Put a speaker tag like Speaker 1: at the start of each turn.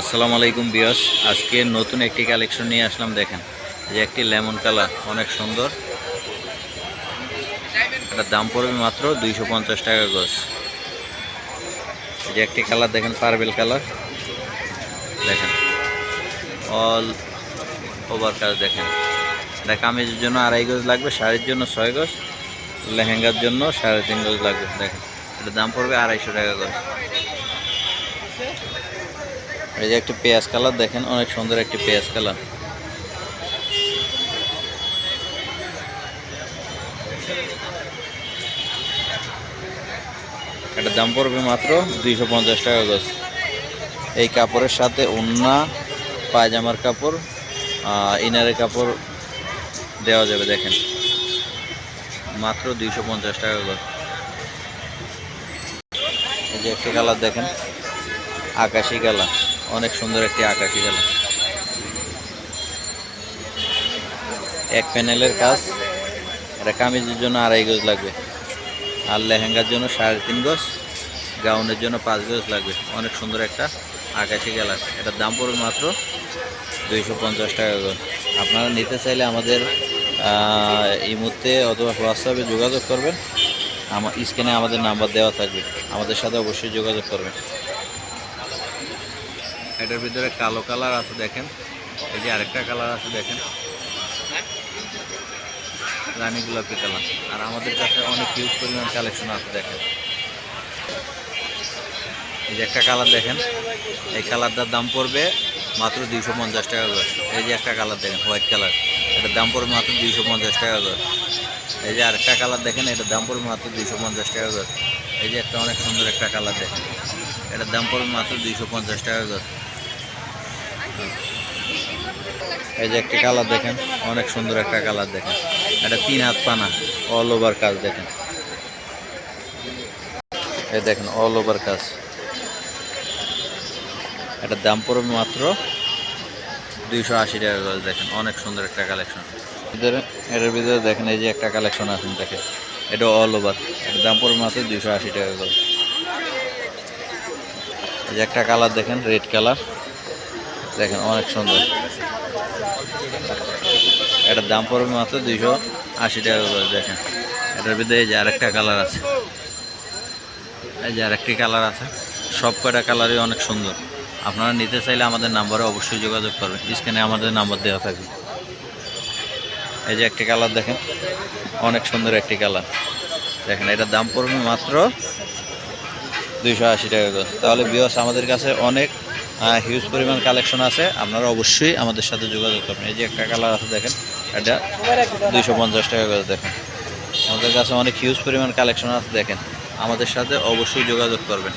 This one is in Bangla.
Speaker 1: আসসালামু আলাইকুম বিয়স আজকে নতুন একটি কালেকশন নিয়ে আসলাম, দেখেন। যে একটি লেমন কালার, অনেক সুন্দর। এটার দাম পড়বে মাত্র দুইশো পঞ্চাশ টাকা গজ। যে একটি কালার, দেখেন পার্বেল কালার। দেখেন, অল ওভার কাজ দেখেন। এটা কামিজের জন্য আড়াই গজ লাগবে, শাড়ির জন্য ছয় গজ, লেহেঙ্গার জন্য সাড়ে তিন গজ লাগবে, দেখেন। এটার দাম পড়বে আড়াইশো টাকা গজ। এই যে একটি পেঁয়াজ কালার দেখেন, অনেক সুন্দর একটি পেঁয়াজ কালার। এটার দাম পড়বে মাত্র দুইশো পঞ্চাশ টাকা গজ। এই কাপড়ের সাথে ওন্না পায়জামার কাপড় ইনারের কাপড় দেওয়া যাবে, দেখেন। মাত্র দুইশো পঞ্চাশ টাকা গজ। এই যে একটি কালার দেখেন, আকাশি কালার। অনেক সুন্দর একটি আকাশি কালার এক প্যানেলের কাজ এটা কামিজের জন্য আড়াই গজ লাগবে, আর লেহেঙ্গার জন্য সাড়ে তিন গজ, গাউনের জন্য পাঁচ গজ লাগবে। অনেক সুন্দর একটা আকাশি কালার এটার দাম পড়বে মাত্র দুইশো পঞ্চাশ টাকা গজ আপনারা নিতে চাইলে আমাদের এই মুহূর্তে অথবা হোয়াটসঅ্যাপে যোগাযোগ করবেন। আমার স্ক্রিনে আমাদের নাম্বার দেওয়া থাকবে। আমাদের সাথে অবশ্যই যোগাযোগ করবেন। এটার ভিতরে কালো কালার আছে দেখেন। এই যে আরেকটা কালার আছে দেখেন। রানী গোলাপি কালার। আর আমাদের কাছে অনেক হিউজ পরিমাণ কালেকশন আছে দেখেন। এই যে একটা কালার দেখেন। এই কালারটার দাম পড়বে মাত্র দুইশো পঞ্চাশ টাকা করে। এই যে একটা কালার দেখেন, হোয়াইট কালার। এটার দাম পড়বে মাত্র দুইশো পঞ্চাশ টাকা করে। এই যে আরেকটা কালার দেখেন, এটার দাম পড়বে মাত্র দুইশো পঞ্চাশ টাকা করে। এই যে একটা অনেক সুন্দর একটা কালার দেখেন। এটার দাম পড়বে মাত্র দুইশো পঞ্চাশ টাকা করে। এই যে একটা কালার দেখেন, অনেক সুন্দর একটা কালার দেখেন। এটা তিন হাত পানা অল ওভার কাজ দেখেন। এই দেখেন অল ওভার কাজ। এটার দাম পড়বে মাত্র দুইশো আশি টাকা করে। দেখেন, অনেক সুন্দর একটা কালেকশন এটার ভিতরে দেখেন, এই যে একটা কালেকশন আছেন দেখেন। এটা অল ওভার দাম পড়বে মাত্র দুইশো আশি টাকা করে। এই যে একটা কালার দেখেন রেড কালার দেখেন, অনেক সুন্দর। এটার দাম পড়বে মাত্র দুইশো আশি টাকা করে, দেখেন। এটার ভিতরে এই যে আরেকটা কালার আছে। এই যে আরেকটি কালার আছে। সব কয়টা কালারই অনেক সুন্দর। আপনারা নিতে চাইলে আমাদের নাম্বারে অবশ্যই যোগাযোগ করবেন। স্ক্রিনে আমাদের নাম্বার দেওয়া থাকবে। এই যে একটি কালার দেখেন, অনেক সুন্দর একটি কালার। দেখেন, এটার দাম পড়বে মাত্র দুইশো আশি টাকা করে। তাহলে বিয়স আমাদের কাছে অনেক হিউজ পরিমাণ কালেকশন আছে। আপনারা অবশ্যই আমাদের সাথে যোগাযোগ করবেন। এই যে একটা কালার আছে, দেখেন, এটা দুইশো পঞ্চাশ টাকা করে দেখেন। আমাদের কাছে অনেক হিউজ পরিমাণ কালেকশন আছে, দেখেন। আমাদের সাথে অবশ্যই যোগাযোগ করবেন।